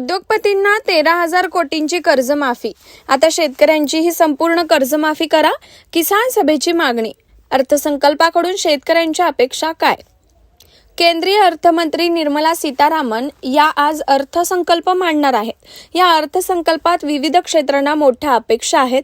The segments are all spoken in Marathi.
उद्योगपतींना तेरा हजार कोटींची कर्जमाफी. आता शेतकऱ्यांची ही संपूर्ण कर्जमाफी करा किसान सभेची मागणी. अर्थसंकल्पाकडून शेतकऱ्यांच्या अपेक्षा काय? केंद्रीय अर्थमंत्री निर्मला सीतारामन या आज अर्थसंकल्प मांडणार आहेत. या अर्थसंकल्पात विविध क्षेत्रांना मोठ्या अपेक्षा आहेत.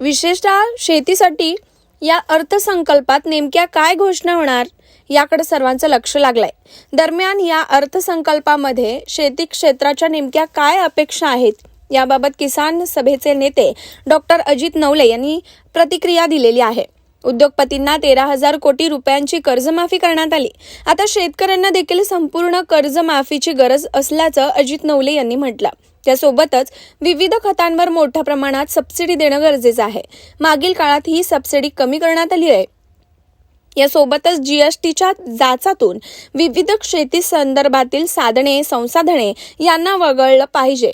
विशेषतः शेतीसाठी या अर्थसंकल्पात नेमक्या काय घोषणा होणार? याकडे सर्वांचं लक्ष लागलंय. दरम्यान या अर्थसंकल्पामध्ये शेती क्षेत्राच्या नेमक्या काय अपेक्षा आहेत? याबाबत किसान सभेचे नेते डॉक्टर अजित नवले यांनी प्रतिक्रिया दिलेली आहे. उद्योगपतींना तेरा हजार कोटी रुपयांची कर्जमाफी करण्यात आली. आता शेतकऱ्यांना देखील संपूर्ण कर्जमाफीची गरज असल्याचं अजित नवले यांनी म्हटलं. त्यासोबतच विविध खतांवर मोठ्या प्रमाणात सबसिडी देणं गरजेचं आहे. मागील काळात ही सबसिडी कमी करण्यात आली आहे. यासोबतच जीएसटीच्या जाचातून विविध शेती संदर्भातील साधने संसाधने यांना वगळलं पाहिजे.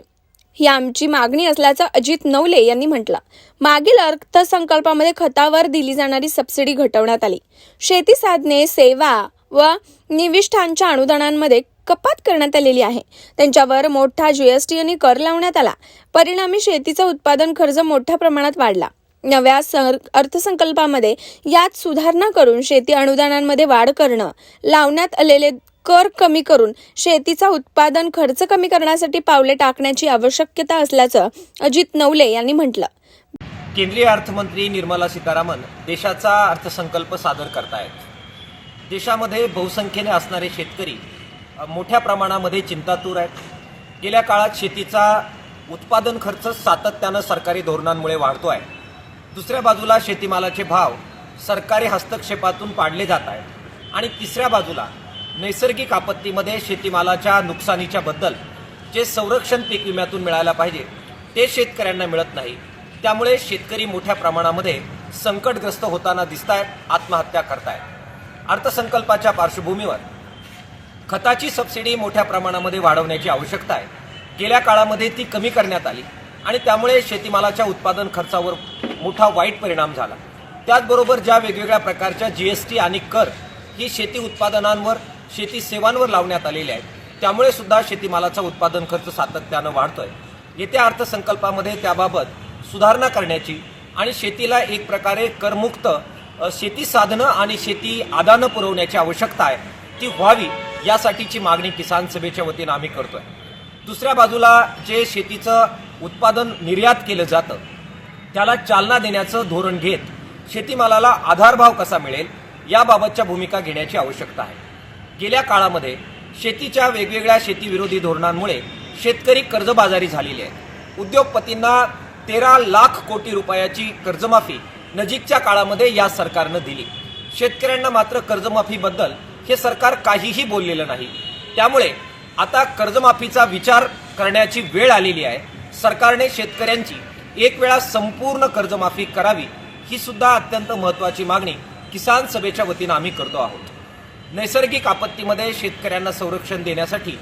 ही आमची मागणी असल्याचं अजित नवले यांनी म्हटलं. मागील अर्थसंकल्पामध्ये खतावर दिली जाणारी सबसिडी घटवण्यात आली. शेती साधने सेवा व निविष्ठांच्या अनुदानांमध्ये कपात करण्यात आलेली आहे. त्यांच्यावर मोठा जीएसटी आणि कर लावण्यात आला. परिणामी शेतीचं उत्पादन खर्च मोठ्या प्रमाणात वाढला. नव्या सर अर्थसंकल्पामध्ये यात सुधारणा करून शेती अनुदानांमध्ये वाढ करणं लावण्यात आलेले कर कमी करून शेतीचा उत्पादन खर्च कमी करण्यासाठी पावले टाकण्याची आवश्यकता असल्याचं अजित नवले यांनी म्हटलं. केंद्रीय अर्थमंत्री निर्मला सीतारामन देशाचा अर्थसंकल्प सादर करतायत. देशामध्ये बहुसंख्येने असणारे शेतकरी मोठ्या प्रमाणामध्ये चिंतातूर आहेत. गेल्या काळात शेतीचा उत्पादन खर्च सातत्यानं सरकारी धोरणांमुळे वाढतो आहे. दुसऱ्या बाजूला शेतीमालाचे भाव सरकारी हस्तक्षेपातून पाडले जात आहेत. आणि तिसऱ्या बाजूला नैसर्गिक आपत्तीमध्ये शेतीमालाच्या नुकसानीच्या बद्दल जे संरक्षण पीक विम्यातून मिळायला पाहिजे ते शेतकऱ्यांना मिळत नाही. त्यामुळे शेतकरी मोठ्या प्रमाणामध्ये संकटग्रस्त होताना दिसत आहेत आत्महत्या करतायत. अर्थसंकल्पाच्या पार्श्वभूमीवर खताची सबसिडी मोठ्या प्रमाणामध्ये वाढवण्याची आवश्यकता आहे. गेल्या काळामध्ये ती कमी करण्यात आली आणि त्यामुळे शेतीमालाच्या उत्पादन खर्चावर मोठा वाईट परिणाम झाला. त्याचबरोबर ज्या वेगवेगळ्या प्रकारच्या जी एस टी आणि कर ही शेती उत्पादनांवर शेती सेवांवर लावण्यात आलेली आहेत त्यामुळे सुद्धा शेतीमालाचा उत्पादन खर्च सातत्यानं वाढतोय. येत्या अर्थसंकल्पामध्ये त्याबाबत सुधारणा करण्याची आणि शेतीला एक प्रकारे करमुक्त शेती साधनं आणि शेती आदानं पुरवण्याची आवश्यकता आहे ती व्हावी यासाठीची मागणी किसान सभेच्या वतीनं आम्ही करतोय. दुसऱ्या बाजूला जे शेतीचं उत्पादन निर्यात केलं जातं त्याला चालना देण्याचं धोरण घेत शेतीमालाला आधारभाव कसा मिळेल याबाबतच्या भूमिका घेण्याची आवश्यकता आहे. गेल्या काळामध्ये शेतीच्या वेगवेगळ्या शेतीविरोधी धोरणांमुळे शेतकरी कर्जबाजारी झालेले आहेत. उद्योगपतींना तेरा लाख कोटी रुपयाची कर्जमाफी नजीकच्या काळामध्ये या सरकारनं दिली. शेतकऱ्यांना मात्र कर्जमाफीबद्दल हे सरकार काहीही बोललेलं नाही. त्यामुळे आता कर्जमाफीचा विचार करण्याची वेळ आलेली आहे. सरकारने शेतकऱ्यांची एक वेळा संपूर्ण कर्जमाफी करावी ही सुद्धा अत्यंत महत्वाची मागणी किसान सभेच्या वतीनं आम्ही करतो आहोत. नैसर्गिक आपत्तीमध्ये शेतकऱ्यांना संरक्षण देण्यासाठी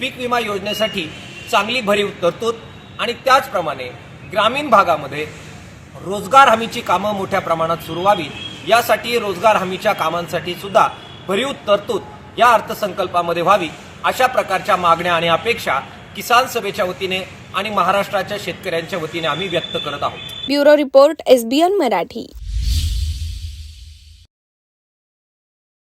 पीक विमा योजनेसाठी चांगली भरीव तरतूद आणि त्याचप्रमाणे ग्रामीण भागामध्ये रोजगार हमीची कामं मोठ्या प्रमाणात सुरू व्हावीत यासाठी रोजगार हमीच्या कामांसाठी सुद्धा भरीव तरतूद या अर्थसंकल्पामध्ये व्हावी अशा प्रकारच्या मागण्या आणि अपेक्षा किसान सभेच्या वतीने आणि महाराष्ट्राच्या शेतकऱ्यांच्या वतीने आम्ही व्यक्त करत आहोत. Bureau report SBN Marathi.